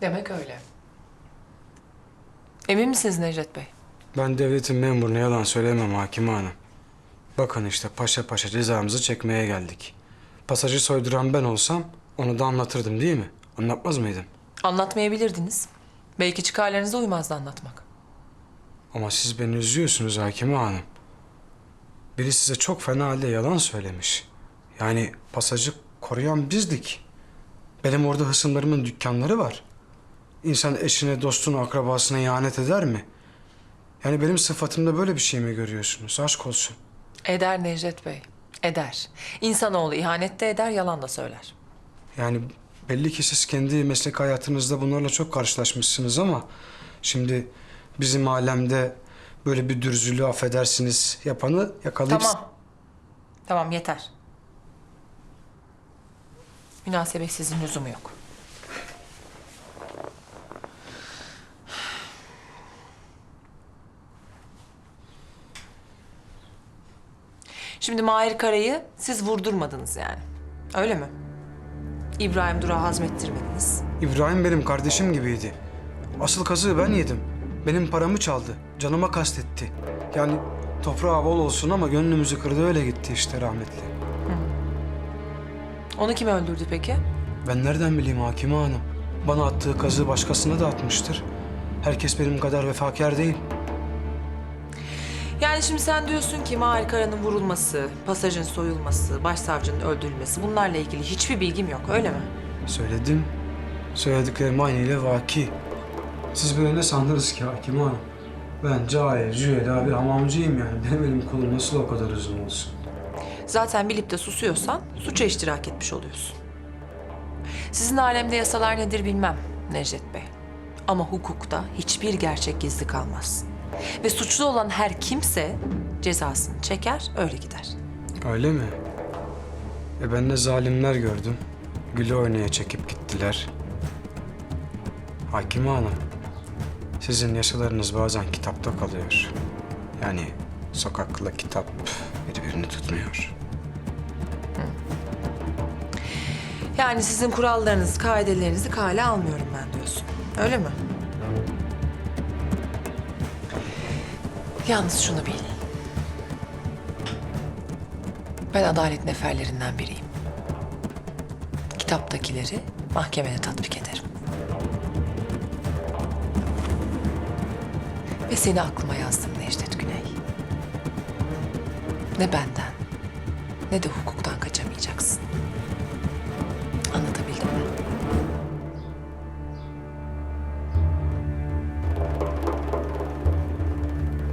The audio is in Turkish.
Demek öyle. Emin misiniz Necdet Bey? Ben devletin memuruna yalan söylemem Hakime Hanım. Bakın işte paşa paşa cezamızı çekmeye geldik. Pasajı soyduran ben olsam onu da anlatırdım değil mi? Anlatmaz mıydım? Anlatmayabilirdiniz. Belki çıkarlarınıza uymazdı anlatmak. Ama siz beni üzüyorsunuz Hakime Hanım. Biri size çok fena halde yalan söylemiş. Yani pasajı koruyan bizdik. Benim orada hısımlarımın dükkanları var. İnsan eşine, dostuna, akrabasına ihanet eder mi? Yani benim sıfatımda böyle bir şey mi görüyorsunuz? Aşk olsun. Eder Necdet Bey. Eder. İnsanoğlu ihanet de eder, yalan da söyler. Yani belli ki siz kendi meslek hayatınızda bunlarla çok karşılaşmışsınız ama şimdi bizim alemde böyle bir dürzülüğü affedersiniz yapanı yakalayıp... Tamam. Tamam yeter. Münasebetsizin lüzumu yok. Şimdi Mahir Kara'yı siz vurdurmadınız yani. Öyle mi? İbrahim Dura hazmettirmediniz. İbrahim benim kardeşim gibiydi. Asıl kazığı ben yedim. Benim paramı çaldı. Canıma kastetti. Yani toprağı bol olsun ama gönlümüzü kırdı öyle gitti işte rahmetli. Onu kim öldürdü peki? Ben nereden bileyim Hakime Hanım? Bana attığı kazığı başkasına da atmıştır. Herkes benim kadar vefakar değil. Yani şimdi sen diyorsun ki Mahir Kara'nın vurulması, pasajın soyulması, başsavcının öldürülmesi bunlarla ilgili hiçbir bilgim yok öyle mi? Söyledim. Söylediklerim aynı ile vaki. Siz böyle ne sandınız ki Hakime Hanım? Ben cahil, cühela bir hamamcıyım yani. Benim elim kolum nasıl o kadar uzun olsun? Zaten bilip de susuyorsan suça iştirak etmiş oluyorsun. Sizin alemde yasalar nedir bilmem Necdet Bey. Ama hukukta hiçbir gerçek gizli kalmaz. Ve suçlu olan her kimse cezasını çeker öyle gider. Öyle mi? E ben de zalimler gördüm. Gülü oynaya çekip gittiler. Hakime Hanım, sizin yasalarınız bazen kitapta kalıyor. Yani sokakla kitap birbirini tutmuyor. Yani sizin kurallarınızı, kaidelerinizi kale almıyorum ben diyorsun. Öyle mi? Yalnız şunu bil. Ben adalet neferlerinden biriyim. Kitaptakileri mahkemede tatbik ederim. Ve seni aklıma yazdım Necdet Güney. Ne benden ne de hukuktan.